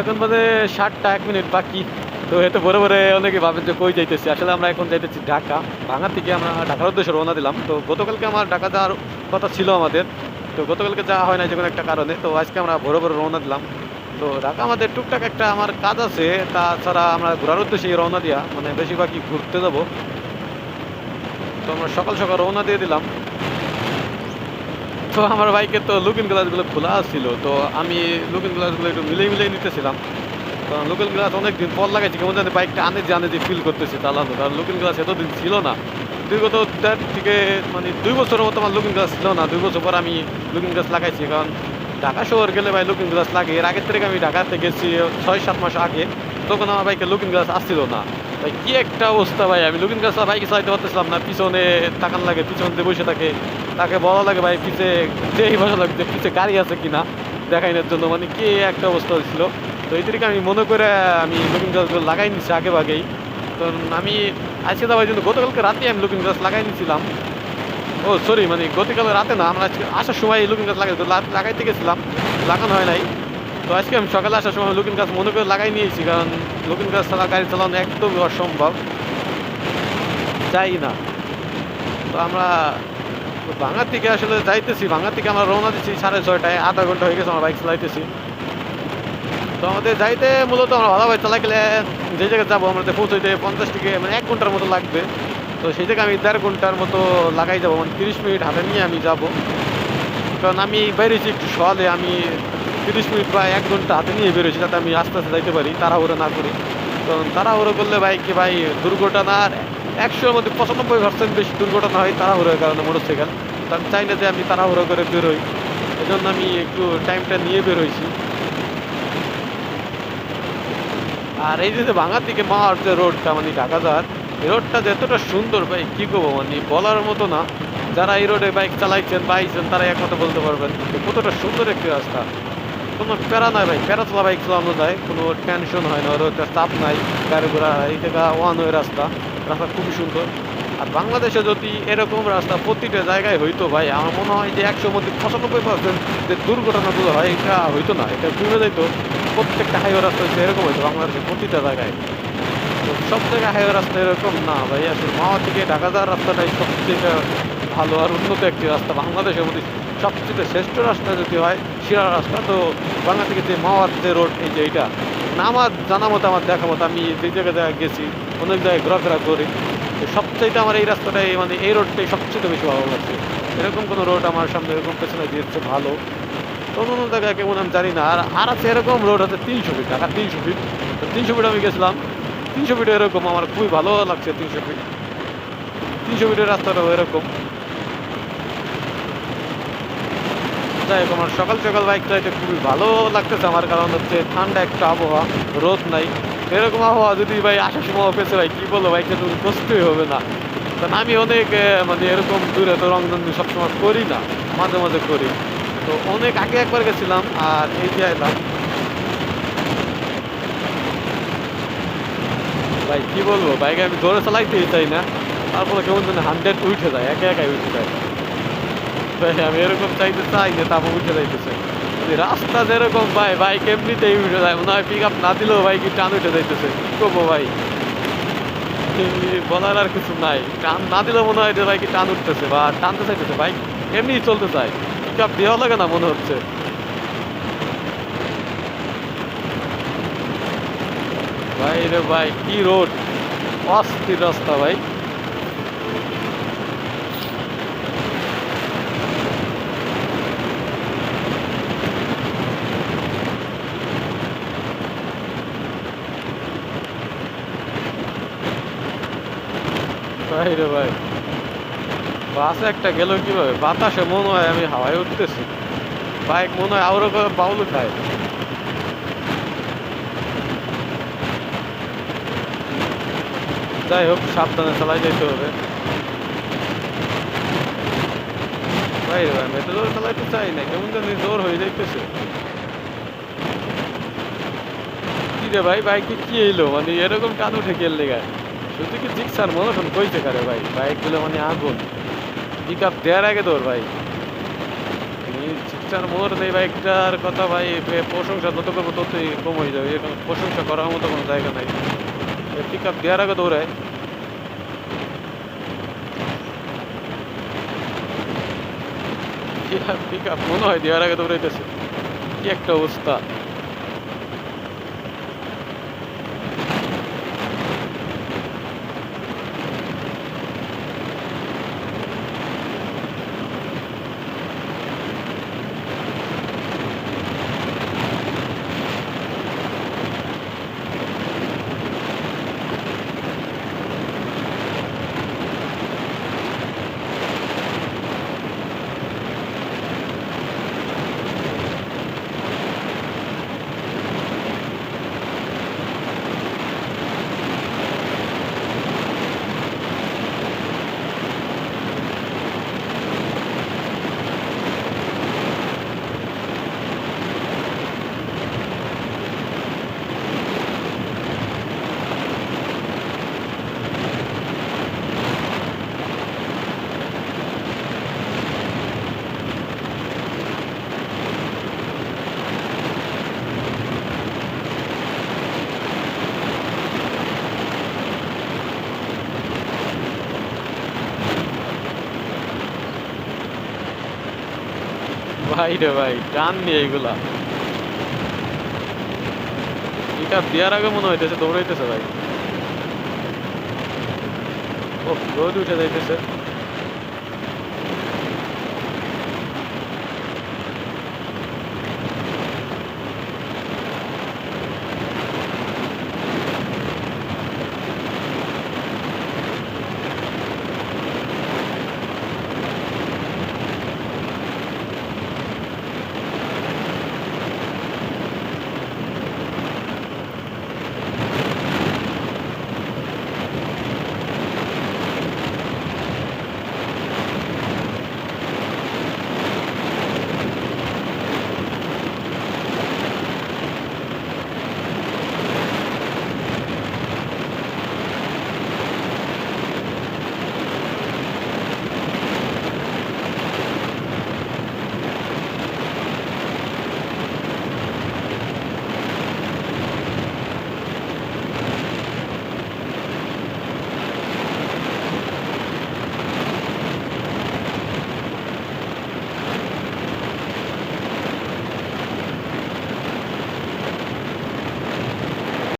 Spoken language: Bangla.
এখন বাজে সাতটা, এক মিনিট বাকি। তো এতে বড় বড় অনেকে ভাবেন যে কই যাইতেছি। আসলে আমরা এখন যাইতেছি ঢাকা। ভাঙা থেকে আমরা ঢাকার উদ্দেশ্যে রওনা দিলাম। তো গতকালকে আমার ঢাকা যাওয়ার কথা ছিল আমাদের। তো গতকালকে যাওয়া হয় না যে কোনো একটা কারণে। তো আজকে আমরা বড় বড় রওনা দিলাম। তো ঢাকা আমাদের টুকটাক একটা আমার কাজ আছে। তাছাড়া আমরা ঘোরার উদ্দেশ্যে রওনা দিয়া মানে বেশিরভাগই ঘুরতে যাব। তো আমরা সকাল সকাল রওনা দিয়ে দিলাম। তো আমার বাইকের তো লুকিং গ্লাসগুলো খোলা ছিল, তো আমি লুকিং গ্লাসগুলো একটু মিলিয়ে মিলিয়ে নিতেছিলাম। কারণ লুকিং গ্লাস অনেকদিন পর লাগাইছি, কেমন জানি বাইকটা আনে যে আনে যে ফিল করতেছি চালানো কারণ লুকিং গ্লাস এতদিন ছিল না। বিগত দেড় থেকে মানে দুই বছরের মতো আমার লুকিং গ্লাস ছিল না, দুই বছর পর আমি লুকিং গ্লাস লাগাইছি, কারণ ঢাকা শহর গেলে ভাই লুকিং গ্লাস লাগে। এর আগের থেকে আমি ঢাকাতে গেছি ছয় সাত মাস আগে, তখন আমার বাইকে লুকিং গ্লাস আসছিল না। ভাই, কী একটা অবস্থা ভাই, আমি লুকিং গ্লাস বাইকে চালাইতে পারতেছিলাম না, পিছনে তাকান লাগে, পিছন দিয়ে বসে থাকে। তাকে বলা লাগে ভাই, পিছে যেই বসা লাগে যে পিছে গাড়ি আছে কিনা দেখাইনের জন্য মানে কি একটা অবস্থা ছিল তো এই থেকে আমি মনে করে আমি লুকিং গ্লাসগুলো লাগাই নিচ্ছি আগে ভাগেই কারণ আমি আজকে যাওয়ার জন্য গতকালকে রাতে আমি লুকিং গ্লাস লাগাই নিয়েছিলাম ও সরি মানে গতকাল রাতে না, আমরা আজকে আসার সময় লুকিং গ্লাস লাগাই লাগাইতে গেছিলাম, লাগানো হয় নাই। তো আজকে আমি সকালে আসার সময় লুকিং গ্লাস মনে করে লাগাই নিয়েছি, কারণ লুকিং গ্লাস ছাড়া গাড়ি চালানো একদমই অসম্ভব। যাই না। তো আমরা ভাঙার থেকে আসলে যাইতেছি, ভাঙার থেকে আমরা রওনা দিচ্ছি সাড়ে ছয়টায়, আধা ঘণ্টা হয়ে গেছে আমরা বাইক চালাইতেছি। তো আমাদের যাইতে মূলত আমরা ভালোভাবে চালাই গেলে যে জায়গায় যাব আমাদের পৌঁছাইতে পঞ্চাশ থেকে মানে এক ঘণ্টার মতো লাগবে। তো সেই জায়গায় আমি দেড় ঘণ্টার মতো লাগাই যাব মানে তিরিশ মিনিট হাতে নিয়ে আমি যাব। কারণ আমি বেরিয়েছি একটু সকালে, আমি তিরিশ মিনিট বা এক ঘণ্টা হাতে নিয়ে বেরোছি যাতে আমি আস্তে আস্তে যাইতে পারি, তাড়াহুড়ো না করি। কারণ তাড়াহুড়ো করলে বাইকে ভাই দুর্ঘটনার একশোর মধ্যে পঁচানব্বই পার্সেন্ট বেশি দুর্ঘটনা হয় তাড়াহুড়োর কারণে মোটরসাইকেল তো আমি চাই না যে আমি তাড়াহুড়ো করে বেরোই। এই জন্য আমি একটু টাইমটা নিয়ে বেরোইছি। আর এই যে ভাঙার দিকে মার যে রোডটা মানে ঢাকা যাওয়ার এই রোডটা যে এতটা সুন্দর ভাই, কি করব মানে বলার মতো না। যারা এই রোডে বাইক চালাইছেন বা আইছেন তারা একমাত্র বলতে পারবেন কতটা সুন্দর একটি রাস্তা। কোনো প্যারা নাই ভাই, প্যারা চলা বাইক চালানো যায়, কোনো টেনশন হয় না রোডটা চাপ নাই, গাড়ি ঘোড়া জায়গা ওয়ান ওয়ে রাস্তা। রাস্তা খুবই সুন্দর। আর বাংলাদেশে যদি এরকম রাস্তা প্রতিটা জায়গায় হইতো ভাই, আমার মনে হয় যে একশো মধ্যে পঁচানব্বই পার্সেন্ট যে দুর্ঘটনাগুলো হয়, এটা হইতো না। এটা কমে যাইতো। প্রত্যেকটা হাইওয়ে রাস্তা হচ্ছে এরকম হইতো বাংলাদেশে প্রতিটা জায়গায়। তো সব জায়গায় হাইওয়ে রাস্তা এরকম না ভাই। আসলে মাওয়া থেকে ঢাকা যাওয়ার রাস্তাটাই সবচেয়ে ভালো আর উন্নত একটি রাস্তা বাংলাদেশের মধ্যে। সবচেয়ে শ্রেষ্ঠ রাস্তা যদি হয় শিরা রাস্তা, তো বাংলা থেকে যে মাওয়ার যে রোড এই যে এইটা, না আমার জানা মতো, আমার দেখা মতো আমি যে জায়গায় গেছি অনেক জায়গায় ঘোরাফেরা করি। সবচাইতে আমার এই রাস্তাটাই মানে এই রোডটাই সবচেয়ে বেশি ভালো লাগছে। এরকম কোনো রোড আমার সামনে এরকম পেছনে দিয়েছে ভালো। অন্য অন্য জায়গায় কেমন আমি জানি না। আর আর আছে এরকম রোড আছে তিনশো ফিট ঢাকা তিনশো ফিট তো তিনশো ফিট আমি গেছিলাম। তিনশো ফিট এরকম আমার খুবই ভালো লাগছে, তিনশো ফিট তিনশো ফিটের রাস্তাটাও এরকম। যাই হোক, আমার সকাল সকাল বাইক চালাইতে খুবই ভালো লাগতেছে। আমার কারণ হচ্ছে ঠান্ডা একটা আবহাওয়া, রোদ নাই। এরকম আবহাওয়া যদি ভাই আসার সময় পেয়েছে ভাই কি বলব বাইকটা তো কষ্টই হবে না। কারণ আমি অনেক মানে এরকম দূরে তো রংধনু সবসময় করি না, মাঝে মাঝে করি। তো অনেক আগে একবার গেছিলাম আর এই যে এলাম ভাই কি বলব, বাইকে আমি জোরে চালাইতেই চাই না। তারপরে কেমন যেন হান্ড্রেড উঠে যায়, একে একাই উঠে যায়। ভাই আমি এরকম চাইতে চাই যে তারপর উঠে যাইতেছে। এই রাস্তা যেরকম ভাই বাইক এমনিতেই উঠে যায়। মনে হয় পিক আপ না দিলেও ভাই কি টান উঠে যাইতেছে। কি করব ভাই? বলার আর কিছু নাই। টান না দিলেও মনে হয় যে ভাই কি টান উঠতেছে বা টানতে চাইতেছে। বাইক এমনি চলতে চায়? পিক আপ দেওয়া লাগে না মনে হচ্ছে। ভাই রে ভাই, কি রোড অস্থির রাস্তা ভাই। ভাই রে ভাই। বাসে একটা গেল কীভাবে? বাতাসে মনে হয় আমি হাওয়ায় উঠতেছি। বাইক মনে হয় আরও করে বাউল খায় যাই হোক, সাবধানে চালাই যেতে হবে। ভাই রে ভাই, আমি জোরে চালাইতে চাই না কেমন জানি জোর হয়ে যাইতেছে। কি রে ভাই, বাইকে কি এলো? মানে এরকম টান উঠে গেল লেগা। শুধু কি জিক্সার মনে শোন, কইতে কারে ভাই? বাইকগুলো মানে আগুন। পিক আপ দেওয়ার আগে তোর ভাই। বাইকটার মোর এই বাইকটার কথা ভাই প্রশংসা যত করব ততই কম হয়ে যাবে। এখন প্রশংসা করার মতো কোনো জায়গা নাই। পিক আপ দেওয়ার আগে দৌড়ায়। পিক আপ মনে হয় দেওয়ার আগে দৌড়াইতেছে। কি একটা অবস্থা। ভাই রে ভাই টান নিয়ে এগুলা। এটা দেওয়ার আগে মনে হইতেছে, দৌড়াইতেছে ভাই। ও রোদ উঠে যাইতেছে।